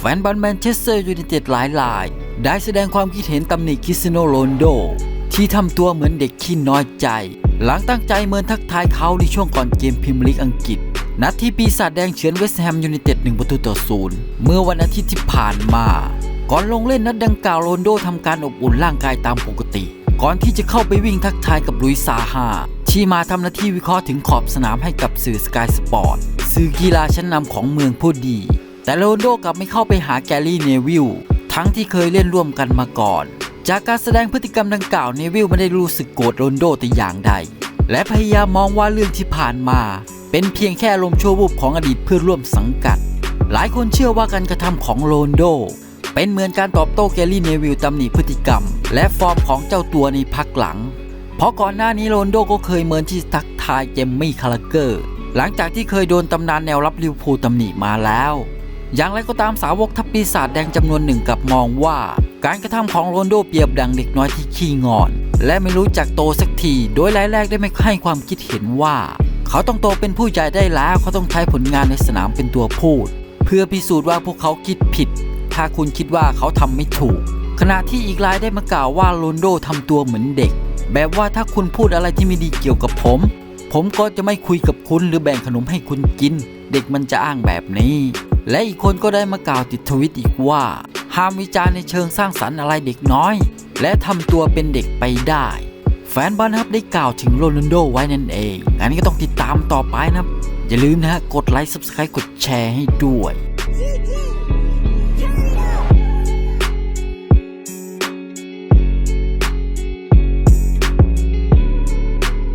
แฟนบอลแมนเชสเตอร์ยูไนเต็ดหลายราย ได้แสดงความคิดเห็นตำหนิคริสโนโรนโด ที่ทำตัวเหมือนเด็กขี้น้อยใจ หลังตั้งใจเมินทักทายเขาในช่วงก่อนเกมพรีเมียร์ลีกอังกฤษ นัดที่ปีศาจแดงเฉือนเวสต์แฮมยูไนเต็ด1ประตูต่อศูนย์เมื่อวันอาทิตย์ที่ผ่านมา ก่อนลงเล่นนัดดังกล่าวโรนโดทำการอบอุ่นร่างกายตามปกติ ก่อนที่จะเข้าไปวิ่งทักทายกับลุยซาฮาที่มาทำหน้าที่วิเคราะห์ถึงขอบสนามให้กับสื่อสกายสปอร์ตสื่อกีฬาชั้นนำของเมืองผู้ดี แต่โรนโดกลับไม่เข้าไปหาแกลลี่เนวิลทั้งที่เคยเล่นร่วมกันมาก่อน จากการแสดงพฤติกรรมดังกล่าวเนวิลไม่ได้รู้สึกโกรธโรนโดแต่อย่างใด และพยายามมองว่าเรื่องที่ผ่านมา เป็นเพียงแค่ลมชั่ววูบของอดีตเพื่อนร่วมสังกัด หลายคนเชื่อว่าการกระทำของโรนโด เป็นเหมือนการตอบโต้แกลลี่เนวิลตำหนิพฤติกรรม และฟอร์มของเจ้าตัวในพักหลัง เพราะก่อนหน้านี้โรนโดก็เคยเมินที่ทักทายเจมมี่คาราเกอร์ หลังจากที่เคยโดนตำนานแนวรับลิวพูตำหนิมาแล้ว อย่างไรก็ตามสาวกทัพปีศาจแดงจำนวนหนึ่งกลับมองว่า การกระทำของโรนโดเปรียบดังเด็กน้อยที่ขี้งอน และไม่รู้จักโตสักที โดยรายแรกได้ไม่ให้ความคิดเห็นว่า เขาต้องโตเป็นผู้ใหญ่ได้แล้วเขาต้องใช้ผลงานในสนามเป็นตัวพูด เพื่อพิสูจน์ว่าพวกเขาคิดผิด ถ้าคุณคิดว่าเขาทำไม่ถูก ขณะที่อีกรายได้มากล่าวว่าโรนโดทำตัวเหมือนเด็ก แบบว่าถ้าคุณพูดอะไรที่ไม่ดีเกี่ยวกับผม ผมก็จะไม่คุยกับคุณหรือแบ่งขนมให้คุณกิน เด็กมันจะอ้างแบบนี้ และอีกคนก็ได้มากล่าวติดทวิตอีกว่า ห้ามวิจารณ์ในเชิงสร้างสรรค์อะไรเด็กน้อย และทำตัวเป็นเด็กไปได้ แฟนบอลนะครับได้กล่าวถึงโรนัลโดไว้นั่นเองงั้นก็ต้องติดตามต่อไปนะครับ อย่าลืมนะฮะกดไลค์ Subscribe กดแชร์ให้ด้วย